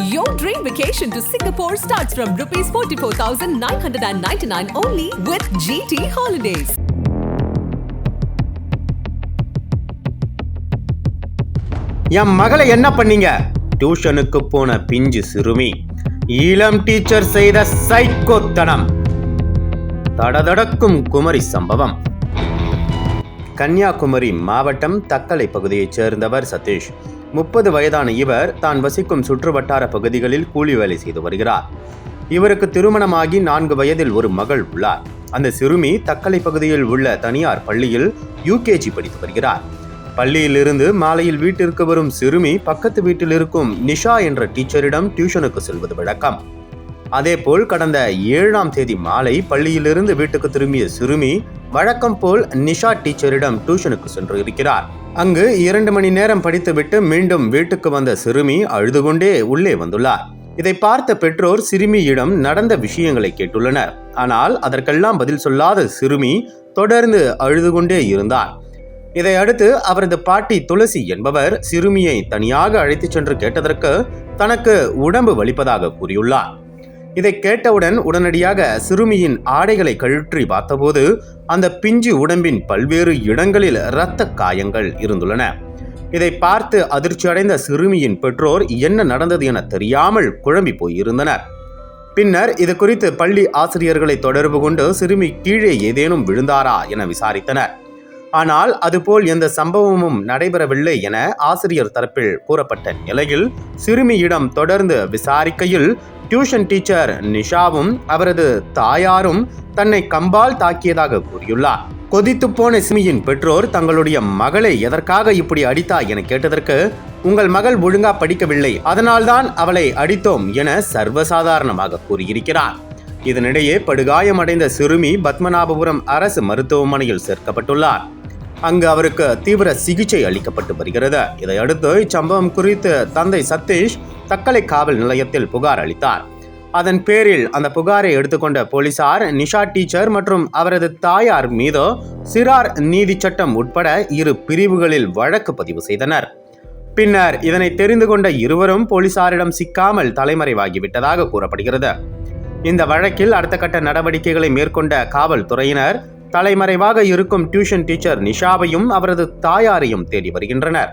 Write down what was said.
Your dream vacation to Singapore starts from rupees 44,999 only with GT Holidays. என் மகளை என்ன பண்ணீங்க? டியூஷனுக்கு போன பிஞ்சு சிறுமி. இளம் டீச்சர் செய்த சைக்கோத்தனம். தடதடக்கும் குமரி சம்பவம். கன்னியாகுமரி மாவட்டம் தக்கலை பகுதியைச் சேர்ந்தவர் சதீஷ். முப்பது வயதான இவர் தான் வசிக்கும் சுற்றுவட்டார பகுதிகளில் கூலி வேலை செய்து வருகிறார். இவருக்கு திருமணமாகி நான்கு வயதில் ஒரு மகள் உள்ளார். அந்த சிறுமி தக்கலை பகுதியில் உள்ள தனியார் பள்ளியில் யூகேஜி படித்து வருகிறார். பள்ளியிலிருந்து மாலையில் வீட்டிற்கு வரும் சிறுமி பக்கத்து வீட்டில் இருக்கும் நிஷா என்ற டீச்சரிடம் டியூஷனுக்கு செல்வது வழக்கம். அதேபோல் கடந்த ஏழாம் தேதி மாலை பள்ளியிலிருந்து வீட்டுக்கு திரும்பிய சிறுமி வழக்கம் போல் நிஷா டீச்சரிடம் டியூஷனுக்கு சென்று இருக்கிறார். அங்கு இரண்டு மணி நேரம் படித்துவிட்டு மீண்டும் வீட்டுக்கு வந்த சிறுமி அழுது கொண்டே உள்ளே வந்துள்ளார். இதை பார்த்த பெற்றோர் சிறுமியிடம் நடந்த விஷயங்களை கேட்டுள்ளனர். ஆனால் அதற்கெல்லாம் பதில் சொல்லாத சிறுமி தொடர்ந்து அழுது கொண்டே இருந்தார். இதை அடுத்து அவரது பாட்டி துளசி என்பவர் சிறுமியை தனியாக அழைத்துச் சென்று கேட்டதற்கு தனக்கு உடம்பு வலிப்பதாக கூறியுள்ளார். இதை கேட்டவுடன் உடனடியாக சிறுமியின் ஆடைகளை கழற்றி பார்த்தபோது அந்த பிஞ்சு உடம்பின் பல்வேறு இடங்களில் இரத்த காயங்கள் இருந்துள்ளன. இதை பார்த்து அதிர்ச்சியடைந்த சிறுமியின் பெற்றோர் என்ன நடந்தது என தெரியாமல் குழம்பி போயிருந்தனர். பின்னர் இது குறித்து பள்ளி ஆசிரியர்களை தொடர்பு கொண்டு சிறுமி கீழே ஏதேனும் விழுந்தாரா என விசாரித்தனர். ஆனால் அதுபோல் எந்த சம்பவமும் நடைபெறவில்லை என ஆசிரியர் தரப்பில் கூறப்பட்ட நிலையில் சிறுமியிடம் தொடர்ந்து விசாரிக்கையில் டியூஷன் டீச்சர் நிஷாவும் அவரது தாயாரும் தன்னை கம்பால் தாக்கியதாக கூறியுள்ளார். கொதித்து போன சிமியின் பெற்றோர் தங்களுடைய மகளை எதற்காக இப்படி அடித்தா என கேட்டதற்கு உங்கள் மகள் ஒழுங்கா படிக்கவில்லை அதனால்தான் அவளை அடித்தோம் என சர்வசாதாரணமாக கூறியிருக்கிறார். இதனிடையே படுகாயமடைந்த சிறுமி பத்மநாபபுரம் அரசு மருத்துவமனையில் சேர்க்கப்பட்டுள்ளார். அங்கு அவருக்கு தீவிர சிகிச்சை அளிக்கப்பட்டு வருகிறது. இதையடுத்து இச்சம்பவம் குறித்து தந்தை சதீஷ் தக்கலை காவல் நிலையத்தில் புகார் அளித்தார். அதன் பேரில் அந்த புகாரை எடுத்துக்கொண்ட போலீசார் நிஷா டீச்சர் மற்றும் அவரது தாயார் மீது சிறார் நீதி சட்டம் உட்பட இரு பிரிவுகளில் வழக்கு பதிவு செய்தனர். பின்னர் இதனை தெரிந்து கொண்ட இருவரும் போலீசாரிடம் சிக்காமல் தலைமறைவாகிவிட்டதாக கூறப்படுகிறது. இந்த வழக்கில் அடுத்த கட்ட நடவடிக்கைகளை மேற்கொண்ட காவல்துறையினர் தலைமறைவாக இருக்கும் டியூஷன் டீச்சர் நிஷாவையும் அவரது தாயாரையும் தேடி வருகின்றனர்.